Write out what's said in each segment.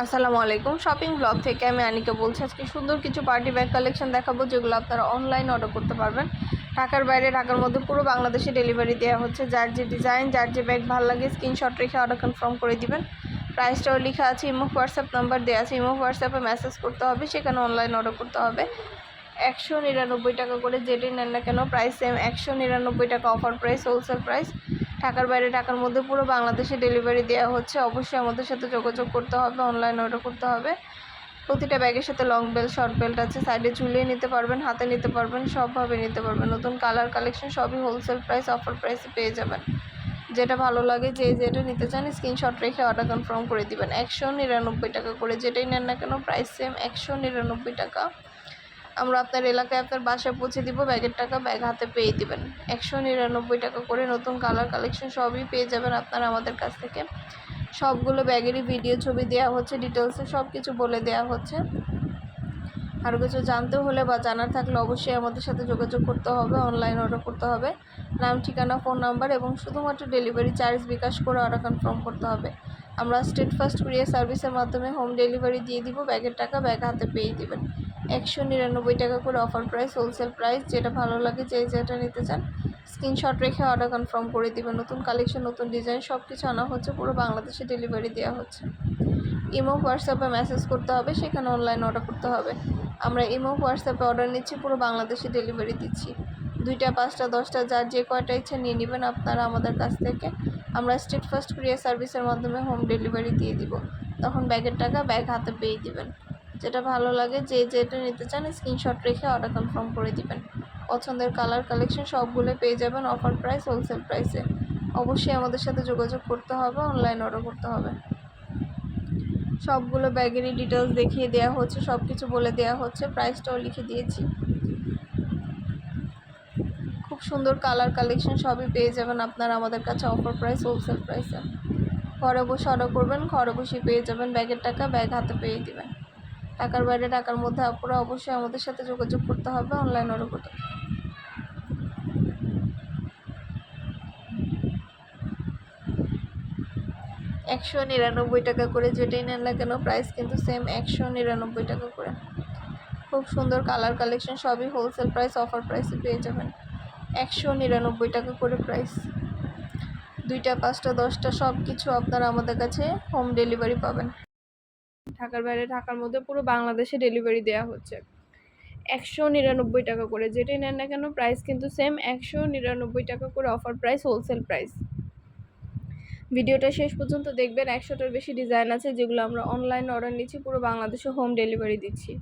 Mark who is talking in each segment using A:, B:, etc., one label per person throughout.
A: আসসালামু আলাইকুম। Shopping blog থেকে আমি আনিকা বলছি, আজকে সুন্দর কিছু পার্টি ব্যাগ কালেকশন দেখাবো, যেগুলো আপনারা অনলাইন অর্ডার করতে পারবেন। ঢাকার বাইরে, ঢাকার মধ্যে পুরো বাংলাদেশে ডেলিভারি দেওয়া হচ্ছে। যার যে ডিজাইন যার যে ব্যাগ ভালো লাগে স্ক্রিনশট রেখে অর্ডার কনফার্ম করে দিবেন। প্রাইসটাও লেখা আছে ইমো হোয়াটসঅ্যাপ নাম্বার দেওয়া আছে ইমো হোয়াটসঅ্যাপে মেসেজ করতে হবে, সেখানে অনলাইন অর্ডার করতে হবে। একশো নিরানব্বই টাকা করে যেটাই নেন না কেন প্রাইস সেম একশো নিরানব্বই টাকা অফার প্রাইস হোলসেল প্রাইস ঢাকার বাইরে ঢাকার মধ্যে পুরো বাংলাদেশে ডেলিভারি দেওয়া হচ্ছে। অবশ্যই আমাদের সাথে যোগাযোগ করতে হবে অনলাইন অর্ডার করতে হবে। প্রতিটা ব্যাগের সাথে লং বেল্ট শর্ট বেল্ট আছে। সাইডে ঝুলিয়ে নিতে পারবেন, হাতে নিতে পারবেন, সবভাবে নিতে পারবেন। নতুন কালার কালেকশন সবই হোলসেল প্রাইস অফার প্রাইসে পেয়ে যাবেন। যেটা ভালো লাগে, যে যেটা নিতে চান স্ক্রিনশট রেখে অর্ডার কনফার্ম করে দিবেন। একশো নিরানব্বই টাকা করে যেটাই নেন না কেন প্রাইস সেম একশো নিরানব্বই টাকা। আমরা আপনার এলাকায় আপনার বাসায় পৌঁছে দিব, ব্যাগের টাকা ব্যাগ হাতে পেয়ে দিবেন। একশো নিরানব্বই টাকা করে নতুন কালার কালেকশন সবই পেয়ে যাবেন আপনারা আমাদের কাছ থেকে। সবগুলো ব্যাগেরই ভিডিও ছবি দেওয়া হচ্ছে ডিটেলসে সব কিছু বলে দেওয়া হচ্ছে। আরও কিছু জানতে হলে বা জানার থাকলে অবশ্যই আমাদের সাথে যোগাযোগ করতে হবে অনলাইন অর্ডার করতে হবে। নাম, ঠিকানা ফোন নাম্বার এবং শুধুমাত্র ডেলিভারি চার্জ বিকাশ করে অর্ডার কনফার্ম করতে হবে। আমরা স্টেট ফার্স্ট কুরিয়ার সার্ভিসের মাধ্যমে হোম ডেলিভারি দিয়ে দিব, ব্যাগের টাকা ব্যাগ হাতে পেয়ে দিবেন। একশো নিরানব্বই টাকা করে অফার প্রাইস হোলসেল প্রাইস যেটা ভালো লাগে, যে যেটা নিতে চান স্ক্রিনশট রেখে অর্ডার কনফার্ম করে দিবেন। নতুন কালেকশন নতুন ডিজাইন সব কিছু আনা হচ্ছে, পুরো বাংলাদেশে ডেলিভারি দেওয়া হচ্ছে। ইমো হোয়াটসঅ্যাপে মেসেজ করতে হবে, সেখানে অনলাইন অর্ডার করতে হবে। আমরা ইমো হোয়াটসঅ্যাপে অর্ডার নিচ্ছি, পুরো বাংলাদেশে ডেলিভারি দিচ্ছি। দুইটা, পাঁচটা, দশটা, যার যে কয়টা ইচ্ছা নিয়ে নেবেন, আপনারা আমাদের কাছ থেকে আমরা স্ট্রিট ফার্স্ট কুরিয়ার সার্ভিসের মাধ্যমে হোম ডেলিভারি দিয়ে দিব। তখন ব্যাগের টাকা ব্যাগ হাতে পেয়ে দিবেন। যেটা ভালো লাগে, যে যেটা নিতে চান স্ক্রিনশট রেখে অর্ডার কনফার্ম করে দিবেন। পছন্দের কালার কালেকশন সবগুলো পেয়ে যাবেন অফার প্রাইস হোলসেল প্রাইসে অবশ্যই আমাদের সাথে যোগাযোগ করতে হবে অনলাইন অর্ডার করতে হবে। সবগুলো ব্যাগেরই ডিটেলস দেখিয়ে দেওয়া হচ্ছে সব কিছু বলে দেওয়া হচ্ছে প্রাইসটাও লিখে দিয়েছি। খুব সুন্দর কালার কালেকশন সবই পেয়ে যাবেন আপনারা আমাদের কাছে অফার প্রাইস হোলসেল প্রাইসে ঘরে বসে অর্ডার করবেন, ঘরে বসে পেয়ে যাবেন ব্যাগের টাকা ব্যাগ হাতে পেয়ে দিবেন। টাকার বাইরে, টাকার মধ্যে আপনারা অবশ্যই আমাদের সাথে যোগাযোগ করতে হবে অনলাইন অর্ডার করতে। একশো নিরানব্বই টাকা করে যেটাই নেন না কেন প্রাইস কিন্তু সেম একশো নিরানব্বই টাকা করে। খুব সুন্দর কালার কালেকশন সবই হোলসেল প্রাইস অফার প্রাইসে পেয়ে যাবেন। একশো নিরানব্বই টাকা করে প্রাইস দুইটা, পাঁচটা, দশটা সব কিছু আপনারা আমাদের কাছে হোম ডেলিভারি পাবেন। ঢাকার বাইরে, ঢাকার মধ্যে পুরো বাংলাদেশে ডেলিভারি দেওয়া হচ্ছে। একশো নিরানব্বই টাকা করে, যেটাই নেন না কেন প্রাইস কিন্তু সেম একশো নিরানব্বই টাকা করে অফার প্রাইস হোলসেল প্রাইস ভিডিওটা শেষ পর্যন্ত দেখবেন, একশোটার বেশি ডিজাইন আছে যেগুলো আমরা অনলাইন অর্ডার নিচ্ছি, পুরো বাংলাদেশে হোম ডেলিভারি দিচ্ছি।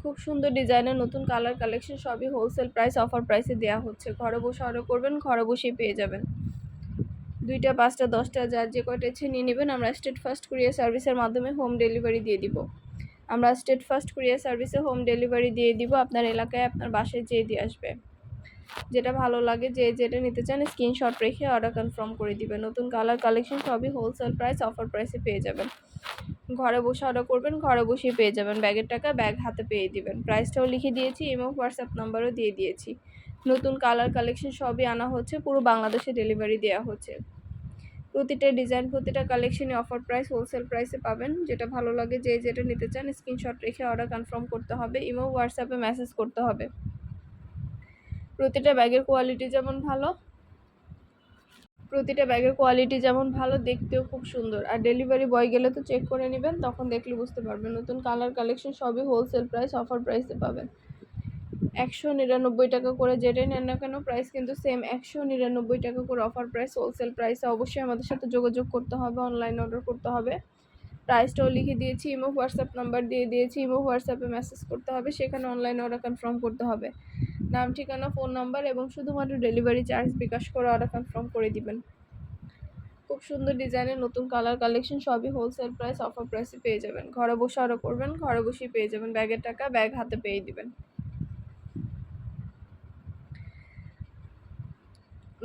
A: খুব সুন্দর ডিজাইনের নতুন কালার কালেকশন সবই হোলসেল প্রাইস অফার প্রাইসে দেওয়া হচ্ছে। ঘরে বসে অর্ডার করবেন, ঘরে বসেই পেয়ে যাবেন। দুইটা, পাঁচটা, দশটা, যার যে কয়টা ইচ্ছে নিয়ে নেবেন, আমরা স্টেট ফার্স্ট কুরিয়ার সার্ভিসের মাধ্যমে হোম ডেলিভারি দিয়ে দিব। আমরা স্টেট ফার্স্ট কুরিয়ার সার্ভিসে হোম ডেলিভারি দিয়ে দিব, আপনার এলাকায় আপনার বাসায় যেয়ে দিয়ে আসবে। যেটা ভালো লাগে, যে যেটা নিতে চান স্ক্রিনশট রেখে অর্ডার কনফার্ম করে দিবেন। নতুন কালার কালেকশন সবই হোলসেল প্রাইস অফার প্রাইসে পেয়ে যাবেন। ঘরে বসে অর্ডার করবেন, ঘরে বসেই পেয়ে যাবেন। ব্যাগের টাকা ব্যাগ হাতে পেয়ে দিবেন। প্রাইসটাও লিখে দিয়েছি এবং হোয়াটসঅ্যাপ নাম্বারও দিয়ে দিয়েছি। নতুন কালার কালেকশন সবই আনা হচ্ছে, পুরো বাংলাদেশে ডেলিভারি দেওয়া হচ্ছে। প্রতিটা ডিজাইন প্রতিটা কালেকশনে অফার প্রাইস হোলসেল প্রাইসে পাবেন। যেটা ভালো লাগে, যে যেটা নিতে চান স্ক্রিনশট রেখে অর্ডার কনফার্ম করতে হবে ইমো হোয়াটসঅ্যাপে মেসেজ করতে হবে। প্রতিটা ব্যাগের কোয়ালিটি যেমন ভালো, প্রতিটা ব্যাগের কোয়ালিটি যেমন ভালো, দেখতেও খুব সুন্দর। আর ডেলিভারি বয় গেলে তো চেক করে নেবেন, তখন দেখলে বুঝতে পারবেন। নতুন কালার কালেকশন সবই হোলসেল প্রাইস অফার প্রাইসে পাবেন। একশো নিরানব্বই টাকা করে যেটাই নেন না কেন প্রাইস কিন্তু সেম একশো নিরানব্বই টাকা করে অফার প্রাইস হোলসেল প্রাইসে অবশ্যই আমাদের সাথে যোগাযোগ করতে হবে অনলাইন অর্ডার করতে হবে। প্রাইসটাও লিখে দিয়েছি ইমো হোয়াটসঅ্যাপ নাম্বার দিয়ে দিয়েছি ইমো হোয়াটসঅ্যাপে মেসেজ করতে হবে, সেখানে অনলাইন অর্ডার কনফার্ম করতে হবে। নাম, ঠিকানা ফোন নাম্বার এবং শুধুমাত্র ডেলিভারি চার্জ বিকাশ করে অর্ডার কনফার্ম করে দিবেন। খুব সুন্দর ডিজাইনের নতুন কালার কালেকশন সবই হোলসেল প্রাইস অফার প্রাইসে পেয়ে যাবেন। ঘরে বসে অর্ডার করবেন, ঘরে বসেই পেয়ে যাবেন। ব্যাগের টাকা, ব্যাগ হাতে পেয়ে দিবেন।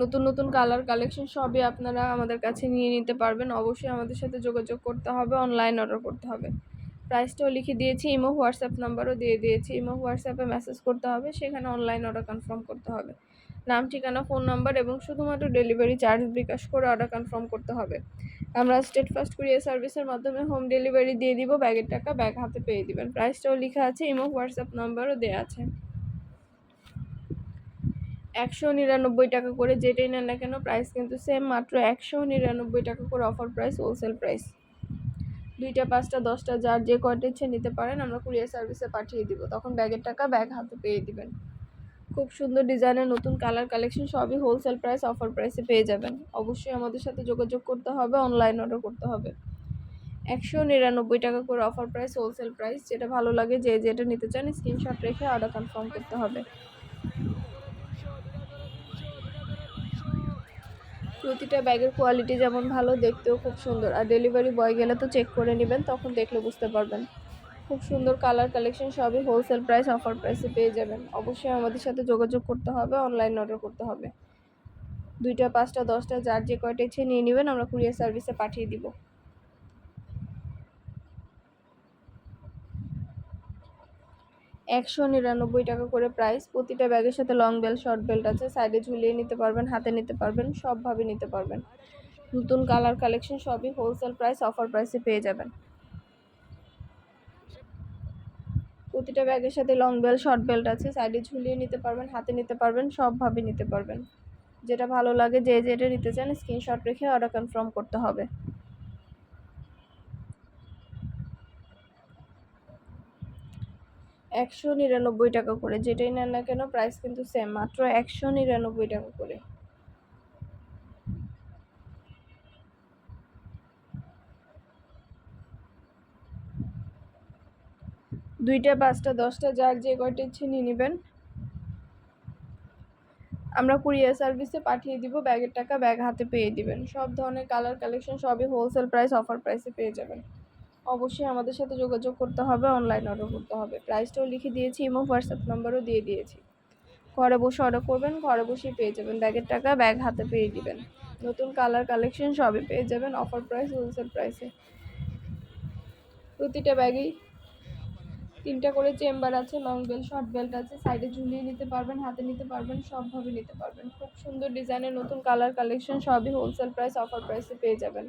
A: নতুন নতুন কালার কালেকশন সবই আপনারা আমাদের কাছে নিয়ে নিতে পারবেন। অবশ্যই আমাদের সাথে যোগাযোগ করতে হবে অনলাইন অর্ডার করতে হবে। প্রাইসটাও লিখে দিয়েছি ইমো হোয়াটসঅ্যাপ নাম্বারও দিয়ে দিয়েছি। ইমো হোয়াটসঅ্যাপে মেসেজ করতে হবে, সেখানে অনলাইন অর্ডার কনফার্ম করতে হবে। নাম, ঠিকানা ফোন নাম্বার এবং শুধুমাত্র ডেলিভারি চার্জ বিকাশ করে অর্ডার কনফার্ম করতে হবে। আমরা স্টেট ফার্স্ট কুরিয়ার সার্ভিসের মাধ্যমে হোম ডেলিভারি দিয়ে দিব ব্যাগের টাকা ব্যাগ হাতে পেয়ে দিবেন। প্রাইসটাও লেখা আছে ইমো হোয়াটসঅ্যাপ নাম্বারও দেওয়া আছে। একশো নিরানব্বই টাকা করে যেটাই নেন না কেন প্রাইস কিন্তু সেম মাত্র একশো নিরানব্বই টাকা করে অফার প্রাইস হোলসেল প্রাইস দুইটা, পাঁচটা, দশটা, যার যে কয়টা ইচ্ছে নিতে পারেন, আমরা কুরিয়ার সার্ভিসে পাঠিয়ে দিব। তখন ব্যাগের টাকা ব্যাগ হাতে পেয়ে দিবেন। খুব সুন্দর ডিজাইনের নতুন কালার কালেকশন সবই হোলসেল প্রাইস অফার প্রাইসে পেয়ে যাবেন। অবশ্যই আমাদের সাথে যোগাযোগ করতে হবে অনলাইন অর্ডার করতে হবে। একশো নিরানব্বই টাকা করে অফার প্রাইস হোলসেল প্রাইস যেটা ভালো লাগে, যে যেটা নিতে চান স্ক্রিনশট রেখে অর্ডার কনফার্ম করতে হবে। প্রতিটা ব্যাগের কোয়ালিটি যেমন ভালো, দেখতেও খুব সুন্দর। আর ডেলিভারি বয় গেলে তো চেক করে নেবেন, তখন দেখলে বুঝতে পারবেন। খুব সুন্দর কালার কালেকশন সবই হোলসেল প্রাইস অফার প্রাইসে পেয়ে যাবেন। অবশ্যই আমাদের সাথে যোগাযোগ করতে হবে অনলাইন অর্ডার করতে হবে। দুইটা, পাঁচটা, দশটা, যার যে কয়টা ইচ্ছে নিয়ে নেবেন, আমরা কুরিয়ার সার্ভিসে পাঠিয়ে দিব। একশো নিরানব্বই টাকা করে প্রাইস প্রতিটা ব্যাগের সাথে লং বেল্ট শর্ট বেল্ট আছে। সাইডে ঝুলিয়ে নিতে পারবেন, হাতে নিতে পারবেন, সবভাবে নিতে পারবেন। নতুন কালার কালেকশন সবই হোলসেল প্রাইস অফার প্রাইসে পেয়ে যাবেন। প্রতিটা ব্যাগের সাথে লং বেল্ট শর্ট বেল্ট আছে। সাইডে ঝুলিয়ে নিতে পারবেন, হাতে নিতে পারবেন, সবভাবে নিতে পারবেন। যেটা ভালো লাগে, যে যেটা নিতে চান স্ক্রিনশট রেখে অর্ডার কনফার্ম করতে হবে। একশো নিরানব্বই টাকা করে, যেটাই নেন না কেন প্রাইস কিন্তু সেম মাত্র একশো নিরানব্বই টাকা করে। দুইটা, পাঁচটা, দশটা, যার যে কয়টা ইচ্ছে নিয়ে নেবেন। আমরা কুরিয়ার সার্ভিসে পাঠিয়ে দিব, ব্যাগের টাকা ব্যাগ হাতে পেয়ে দিবেন। সব ধরনের কালার কালেকশন সবই হোলসেল প্রাইস অফার প্রাইসে পেয়ে যাবেন। অবশ্যই আমাদের সাথে যোগাযোগ করতে হবে অনলাইন অর্ডার করতে হবে। প্রাইসটাও লিখে দিয়েছি, এবং হোয়াটসঅ্যাপ নাম্বারও দিয়ে দিয়েছি। ঘরে বসে অর্ডার করবেন, ঘরে বসেই পেয়ে যাবেন। ব্যাগের টাকা ব্যাগ হাতে পেয়ে দিবেন। নতুন কালার কালেকশন সবই পেয়ে যাবেন অফার প্রাইস হোলসেল প্রাইসে প্রতিটা ব্যাগেই তিনটা করে চেম্বার আছে লং বেল্ট শর্ট বেল্ট আছে। সাইডে ঝুলিয়ে নিতে পারবেন, হাতে নিতে পারবেন, সবভাবে নিতে পারবেন। খুব সুন্দর ডিজাইনের নতুন কালার কালেকশন সবই হোলসেল প্রাইস অফার প্রাইসে পেয়ে যাবেন।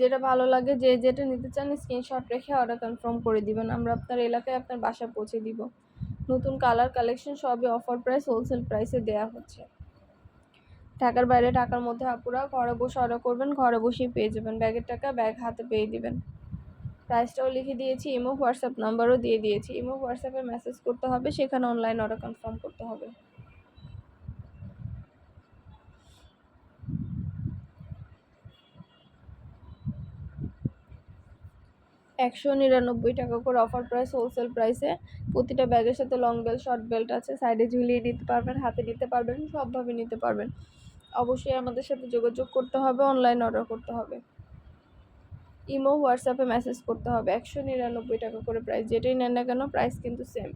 A: যেটা ভালো লাগে, যে যেটা নিতে চান স্ক্রিনশট রেখে অর্ডার কনফার্ম করে দিবেন। আমরা আপনার এলাকায় আপনার বাসা পৌঁছে দিব। নতুন কালার কালেকশন সবই অফার প্রাইস হোলসেল প্রাইসে দেওয়া হচ্ছে। ঢাকার বাইরে, ঢাকার মধ্যে আপুরা ঘরে বসে অর্ডার করবেন, ঘরে বসেই পেয়ে যাবেন। ব্যাগের টাকা ব্যাগ হাতে পেয়ে দিবেন। প্রাইসটাও লিখে দিয়েছি ইমো হোয়াটসঅ্যাপ নাম্বারও দিয়ে দিয়েছি। ইমো হোয়াটসঅ্যাপে মেসেজ করতে হবে, সেখানে অনলাইন অর্ডার কনফার্ম করতে হবে। একশো নিরানব্বই টাকা করে অফার প্রাইস হোলসেল প্রাইসে প্রতিটা ব্যাগের সাথে লং বেল্ট শর্ট বেল্ট আছে। সাইডে ঝুলিয়ে নিতে পারবেন, হাতে নিতে পারবেন, সবভাবে নিতে পারবেন। অবশ্যই আমাদের সাথে যোগাযোগ করতে হবে অনলাইন অর্ডার করতে হবে। ইমো, হোয়াটসঅ্যাপে মেসেজ করতে হবে। একশো নিরানব্বই টাকা করে প্রাইস যেটাই নেন না কেন প্রাইস কিন্তু সেম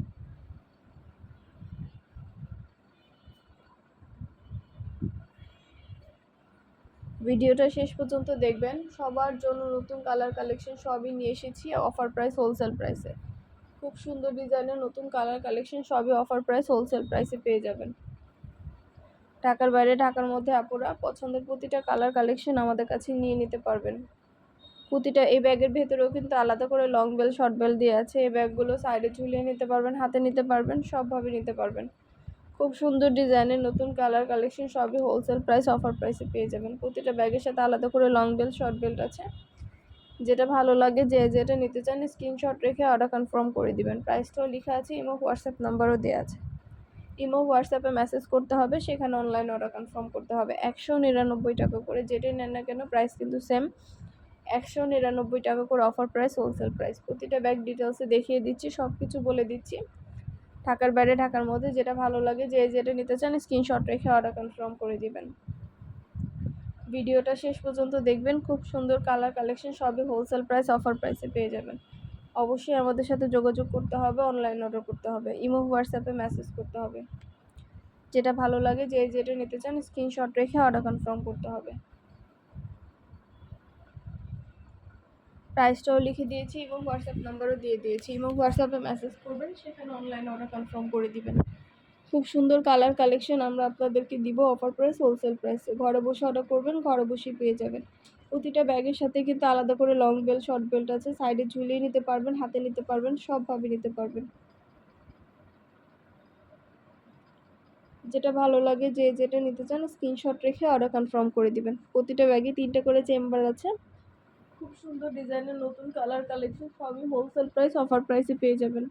A: ভিডিওটা শেষ পর্যন্ত দেখবেন। সবার জন্য নতুন কালার কালেকশন সবই নিয়ে এসেছি অফার প্রাইস হোলসেল প্রাইসে খুব সুন্দর ডিজাইনের নতুন কালার কালেকশন সবই অফার প্রাইস হোলসেল প্রাইসে পেয়ে যাবেন। ঢাকার বাইরে, ঢাকার মধ্যে আপুরা পছন্দের প্রতিটা কালার কালেকশন আমাদের কাছে নিয়ে নিতে পারবেন। প্রতিটা এই ব্যাগের ভেতরেও কিন্তু আলাদা করে লং বেল শর্ট বেল দিয়ে আছে। এই ব্যাগগুলো সাইডে ঝুলিয়ে নিতে পারবেন, হাতে নিতে পারবেন, সবভাবে নিতে পারবেন। খুব সুন্দর ডিজাইনের নতুন কালার কালেকশন সবই হোলসেল প্রাইস অফার প্রাইসে পেয়ে যাবেন। প্রতিটা ব্যাগের সাথে আলাদা করে লং বেল্ট শর্ট বেল্ট আছে। যেটা ভালো লাগে, যে যেটা নিতে চান স্ক্রিনশট রেখে অর্ডার কনফার্ম করে দিবেন। প্রাইসটাও লেখা আছে ইমো হোয়াটসঅ্যাপ নাম্বারও দেওয়া আছে। ইমো হোয়াটসঅ্যাপে মেসেজ করতে হবে, সেখানে অনলাইন অর্ডার কনফার্ম করতে হবে। একশো নিরানব্বই টাকা করে, যেটাই নেন না কেন প্রাইস কিন্তু সেম একশো নিরানব্বই টাকা করে অফার প্রাইস হোলসেল প্রাইস প্রতিটা ব্যাগ ডিটেলসে দেখিয়ে দিচ্ছি সব কিছু বলে দিচ্ছি। ঢাকার বাইরে, ঢাকার মধ্যে যেটা ভালো লাগে, যে যেটা নিতে চান স্ক্রিনশট রেখে অর্ডার কনফার্ম করে দিবেন। ভিডিওটা শেষ পর্যন্ত দেখবেন, খুব সুন্দর কালার কালেকশন সবই হোলসেল প্রাইস অফার প্রাইসে পেয়ে যাবেন। অবশ্যই আমাদের সাথে যোগাযোগ করতে হবে অনলাইন অর্ডার করতে হবে, ইমো হোয়াটসঅ্যাপে মেসেজ করতে হবে। যেটা ভালো লাগে, যে যেটা নিতে চান স্ক্রিনশট রেখে অর্ডার কনফার্ম করতে হবে। প্রাইসটাও লিখে দিয়েছি, এবং হোয়াটসঅ্যাপ নাম্বারও দিয়ে দিয়েছি। এবং হোয়াটসঅ্যাপে মেসেজ করবেন, সেখানে অনলাইন অর্ডার কনফার্ম করে দিবেন। খুব সুন্দর কালার কালেকশন আমরা আপনাদেরকে দিব অফার প্রাইস হোলসেল প্রাইসে ঘরে বসে অর্ডার করবেন, ঘরে বসেই পেয়ে যাবেন। প্রতিটা ব্যাগের সাথে কিন্তু আলাদা করে লং বেল্ট শর্ট বেল্ট আছে। সাইডে ঝুলিয়ে নিতে পারবেন, হাতে নিতে পারবেন, সবভাবে নিতে পারবেন। যেটা ভালো লাগে যে যেটা নিতে চান স্ক্রিনশট রেখে অর্ডার কনফার্ম করে দিবেন। প্রতিটা ব্যাগে তিনটা করে চেম্বার আছে। খুব সুন্দর ডিজাইনের নতুন কালার কালেকশন সবই হোলসেল প্রাইস অফার প্রাইসে পেয়ে যাবেন।